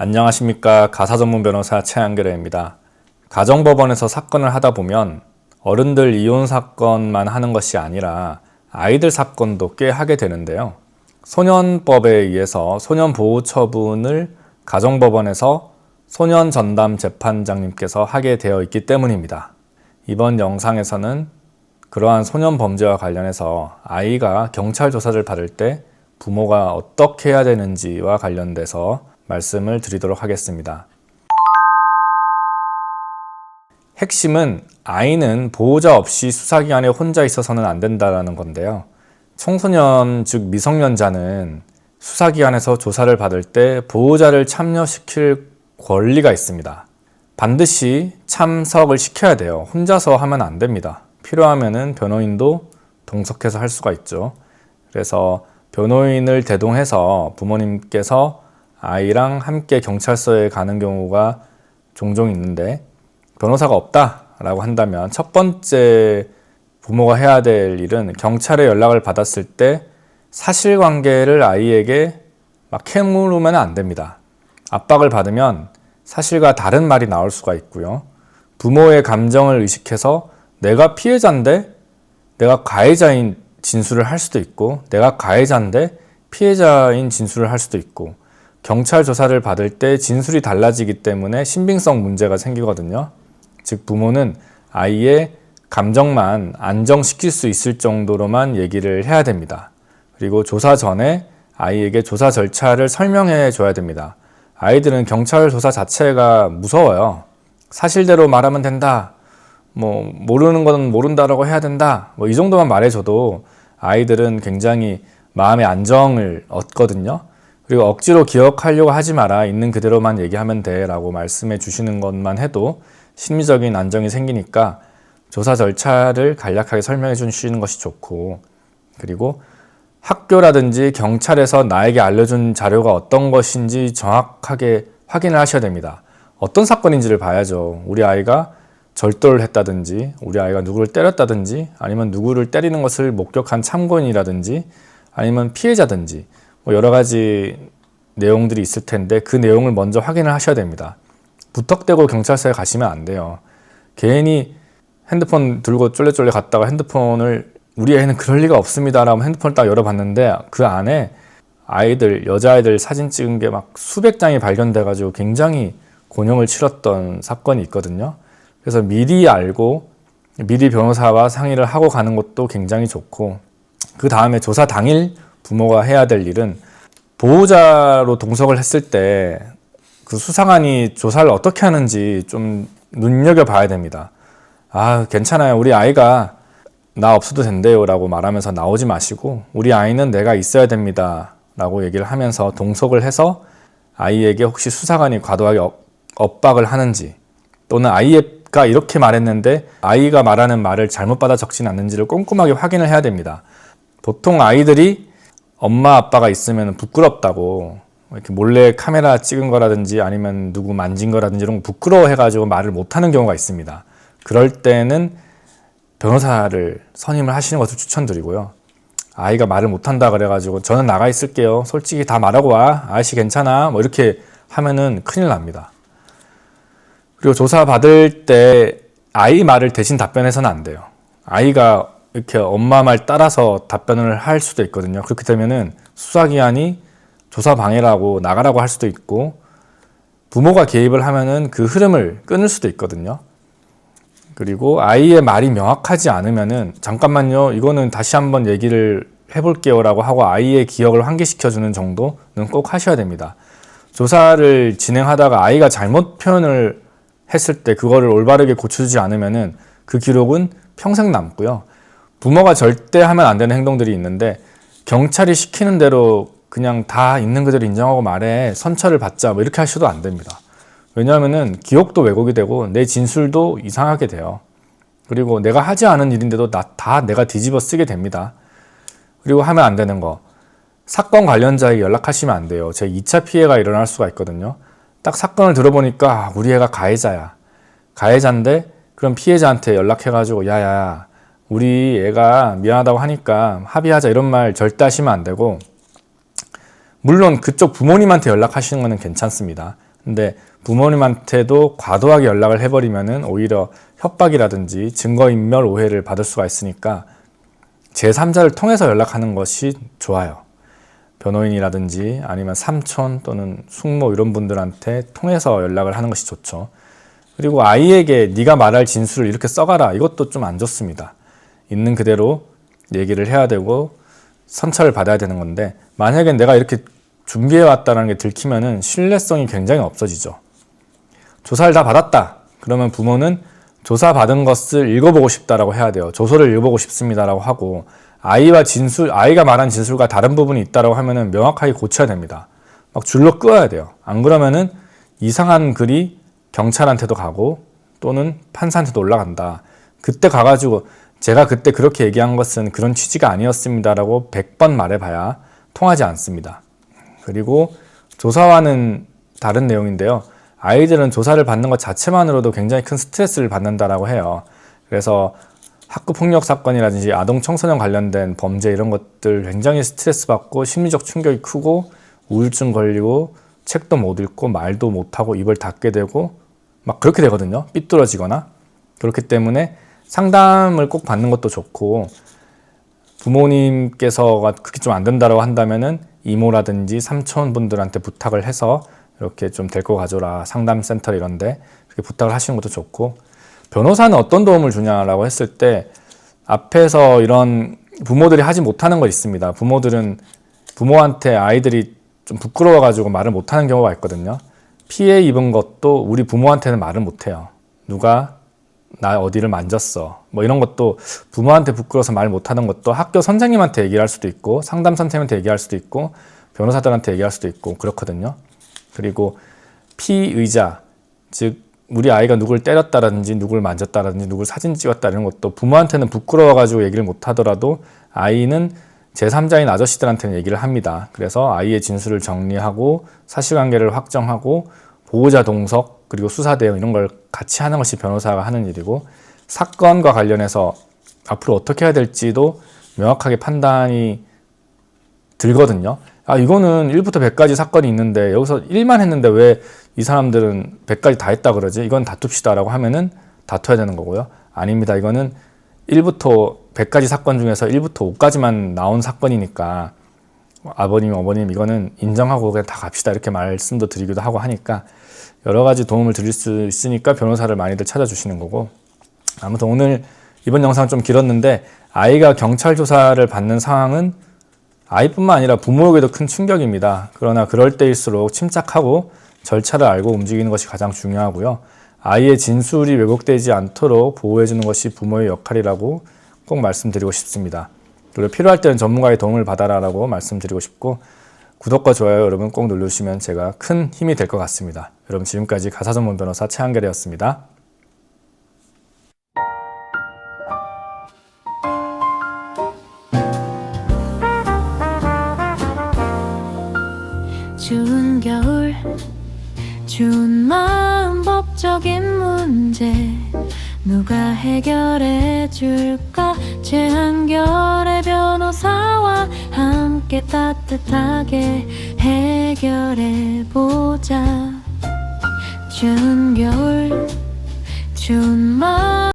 안녕하십니까 가사 전문 변호사 최한결입니다. 가정법원에서 사건을 하다 보면 어른들 이혼 사건만 하는 것이 아니라 아이들 사건도 꽤 하게 되는데요. 소년법에 의해서 소년 보호 처분을 가정법원에서 소년 전담 재판장님께서 하게 되어 있기 때문입니다. 이번 영상에서는 그러한 소년 범죄와 관련해서 아이가 경찰 조사를 받을 때 부모가 어떻게 해야 되는지와 관련돼서 말씀을 드리도록 하겠습니다. 핵심은 아이는 보호자 없이 수사기관에 혼자 있어서는 안 된다라는 건데요. 청소년, 즉 미성년자는 수사기관에서 조사를 받을 때 보호자를 참여시킬 권리가 있습니다. 반드시 참석을 시켜야 돼요. 혼자서 하면 안 됩니다. 필요하면은 변호인도 동석해서 할 수가 있죠. 그래서 변호인을 대동해서 부모님께서 아이랑 함께 경찰서에 가는 경우가 종종 있는데 변호사가 없다라고 한다면 첫 번째 부모가 해야 될 일은 경찰에 연락을 받았을 때 사실관계를 아이에게 막 캐물으면 안 됩니다. 압박을 받으면 사실과 다른 말이 나올 수가 있고요. 부모의 감정을 의식해서 내가 피해자인데 내가 가해자인 진술을 할 수도 있고 내가 가해자인데 피해자인 진술을 할 수도 있고 경찰 조사를 받을 때 진술이 달라지기 때문에 신빙성 문제가 생기거든요. 즉 부모는 아이의 감정만 안정시킬 수 있을 정도로만 얘기를 해야 됩니다. 그리고 조사 전에 아이에게 조사 절차를 설명해 줘야 됩니다. 아이들은 경찰 조사 자체가 무서워요. 사실대로 말하면 된다. 뭐 모르는 거는 모른다라고 해야 된다. 뭐 이 정도만 말해줘도 아이들은 굉장히 마음의 안정을 얻거든요. 그리고 억지로 기억하려고 하지 마라. 있는 그대로만 얘기하면 돼. 라고 말씀해 주시는 것만 해도 심리적인 안정이 생기니까 조사 절차를 간략하게 설명해 주시는 것이 좋고, 그리고 학교라든지 경찰에서 나에게 알려준 자료가 어떤 것인지 정확하게 확인을 하셔야 됩니다. 어떤 사건인지를 봐야죠. 우리 아이가 절도를 했다든지, 우리 아이가 누구를 때렸다든지, 아니면 누구를 때리는 것을 목격한 참고인이라든지, 아니면 피해자든지, 뭐 여러 가지 내용들이 있을 텐데 그 내용을 먼저 확인을 하셔야 됩니다. 부탁대고 경찰서에 가시면 안 돼요. 괜히 핸드폰 들고 쫄래쫄래 갔다가 핸드폰을 우리 애는 그럴 리가 없습니다라고 핸드폰을 딱 열어봤는데 그 안에 아이들 여자아이들 사진 찍은 게 막 수백 장이 발견돼 가지고 굉장히 곤욕을 치렀던 사건이 있거든요. 그래서 미리 알고 미리 변호사와 상의를 하고 가는 것도 굉장히 좋고 그 다음에 조사 당일 부모가 해야 될 일은 보호자로 동석을 했을 때 그 수사관이 조사를 어떻게 하는지 좀 눈여겨봐야 됩니다. 아, 괜찮아요. 우리 아이가 나 없어도 된대요. 라고 말하면서 나오지 마시고, 우리 아이는 내가 있어야 됩니다. 라고 얘기를 하면서 동석을 해서 아이에게 혹시 수사관이 과도하게 엇박을 하는지, 또는 아이가 이렇게 말했는데 아이가 말하는 말을 잘못 받아 적진 않는지를 꼼꼼하게 확인을 해야 됩니다. 보통 아이들이 엄마 아빠가 있으면 부끄럽다고 이렇게 몰래 카메라 찍은 거라든지 아니면 누구 만진 거라든지 이런 거 부끄러워해가지고 말을 못하는 경우가 있습니다. 그럴 때는 변호사를 선임을 하시는 것을 추천드리고요. 아이가 말을 못한다 그래가지고 저는 나가 있을게요. 솔직히 다 말하고 와. 아저씨 괜찮아. 뭐 이렇게 하면은 큰일 납니다. 그리고 조사 받을 때 아이 말을 대신 답변해서는 안 돼요. 아이가 이렇게 엄마 말 따라서 답변을 할 수도 있거든요. 그렇게 되면은 수사기관이 조사 방해라고 나가라고 할 수도 있고 부모가 개입을 하면은 그 흐름을 끊을 수도 있거든요. 그리고 아이의 말이 명확하지 않으면은 잠깐만요. 이거는 다시 한번 얘기를 해볼게요라고 하고 아이의 기억을 환기시켜주는 정도는 꼭 하셔야 됩니다. 조사를 진행하다가 아이가 잘못 표현을 했을 때 그거를 올바르게 고쳐주지 않으면은 그 기록은 평생 남고요. 부모가 절대 하면 안 되는 행동들이 있는데 경찰이 시키는 대로 그냥 다 있는 그대로 인정하고 말해 선처를 받자 뭐 이렇게 하셔도 안 됩니다. 왜냐하면은 기억도 왜곡이 되고 내 진술도 이상하게 돼요. 그리고 내가 하지 않은 일인데도 나, 다 내가 뒤집어 쓰게 됩니다. 그리고 하면 안 되는 거. 사건 관련자에게 연락하시면 안 돼요. 제 2차 피해가 일어날 수가 있거든요. 딱 사건을 들어보니까 아, 우리 애가 가해자야. 가해자인데 그럼 피해자한테 연락해가지고 야야 우리 애가 미안하다고 하니까 합의하자 이런 말 절대 하시면 안 되고 물론 그쪽 부모님한테 연락하시는 거는 괜찮습니다. 근데 부모님한테도 과도하게 연락을 해버리면은 오히려 협박이라든지 증거인멸 오해를 받을 수가 있으니까 제3자를 통해서 연락하는 것이 좋아요. 변호인이라든지 아니면 삼촌 또는 숙모 이런 분들한테 통해서 연락을 하는 것이 좋죠. 그리고 아이에게 네가 말할 진술을 이렇게 써가라 이것도 좀 안 좋습니다. 있는 그대로 얘기를 해야 되고 선처를 받아야 되는 건데 만약에 내가 이렇게 준비해 왔다는 게 들키면은 신뢰성이 굉장히 없어지죠. 조사를 다 받았다. 그러면 부모는 조사 받은 것을 읽어보고 싶다라고 해야 돼요. 조서를 읽어보고 싶습니다라고 하고 아이와 진술 아이가 말한 진술과 다른 부분이 있다라고 하면은 명확하게 고쳐야 됩니다. 막 줄로 끄어야 돼요. 안 그러면은 이상한 글이 경찰한테도 가고 또는 판사한테도 올라간다. 그때 가가지고 제가 그때 그렇게 얘기한 것은 그런 취지가 아니었습니다라고 100번 말해봐야 통하지 않습니다. 그리고 조사와는 다른 내용인데요. 아이들은 조사를 받는 것 자체만으로도 굉장히 큰 스트레스를 받는다라고 해요. 그래서 학교 폭력 사건이라든지 아동 청소년 관련된 범죄 이런 것들 굉장히 스트레스 받고 심리적 충격이 크고 우울증 걸리고 책도 못 읽고 말도 못 하고 입을 닫게 되고 막 그렇게 되거든요. 삐뚤어지거나 그렇기 때문에 상담을 꼭 받는 것도 좋고 부모님께서가 그게 좀 안 된다고 한다면은 이모라든지 삼촌 분들한테 부탁을 해서 이렇게 좀 데리고 가줘라 상담센터 이런데 그렇게 부탁을 하시는 것도 좋고 변호사는 어떤 도움을 주냐라고 했을 때 앞에서 이런 부모들이 하지 못하는 거 있습니다. 부모들은 부모한테 아이들이 좀 부끄러워가지고 말을 못하는 경우가 있거든요. 피해 입은 것도 우리 부모한테는 말을 못해요. 누가 나 어디를 만졌어. 뭐 이런 것도 부모한테 부끄러워서 말 못하는 것도 학교 선생님한테 얘기를 할 수도 있고 상담 선생님한테 얘기할 수도 있고 변호사들한테 얘기할 수도 있고 그렇거든요. 그리고 피의자 즉 우리 아이가 누굴 때렸다라든지 누굴 만졌다라든지 누굴 사진 찍었다 이런 것도 부모한테는 부끄러워 가지고 얘기를 못 하더라도 아이는 제3자인 아저씨들한테는 얘기를 합니다. 그래서 아이의 진술을 정리하고 사실관계를 확정하고 보호자 동석 그리고 수사 대응 이런 걸 같이 하는 것이 변호사가 하는 일이고 사건과 관련해서 앞으로 어떻게 해야 될지도 명확하게 판단이 들거든요. 아, 이거는 1부터 100까지 사건이 있는데 여기서 1만 했는데 왜 이 사람들은 100까지 다 했다 그러지? 이건 다툽시다라고 하면은 다퉈야 되는 거고요. 아닙니다. 이거는 1부터 100까지 사건 중에서 1부터 5까지만 나온 사건이니까 아버님, 어머님 이거는 인정하고 그냥 다 갑시다 이렇게 말씀도 드리기도 하고 하니까 여러 가지 도움을 드릴 수 있으니까 변호사를 많이들 찾아주시는 거고 아무튼 오늘 이번 영상 좀 길었는데 아이가 경찰 조사를 받는 상황은 아이뿐만 아니라 부모에게도 큰 충격입니다. 그러나 그럴 때일수록 침착하고 절차를 알고 움직이는 것이 가장 중요하고요. 아이의 진술이 왜곡되지 않도록 보호해주는 것이 부모의 역할이라고 꼭 말씀드리고 싶습니다. 그리고 필요할 때는 전문가의 도움을 받아라라고 말씀드리고 싶고 구독과 좋아요 여러분 꼭 눌러주시면 제가 큰 힘이 될 것 같습니다. 여러분 지금까지 가사 전문 변호사 최한결이었습니다. 추운 겨울 추운 마음 법적인 문제 누가 해결해 줄까 최한결의 변호사와 함께 따뜻하게 해결해 보자. 추운 겨울 추운 마음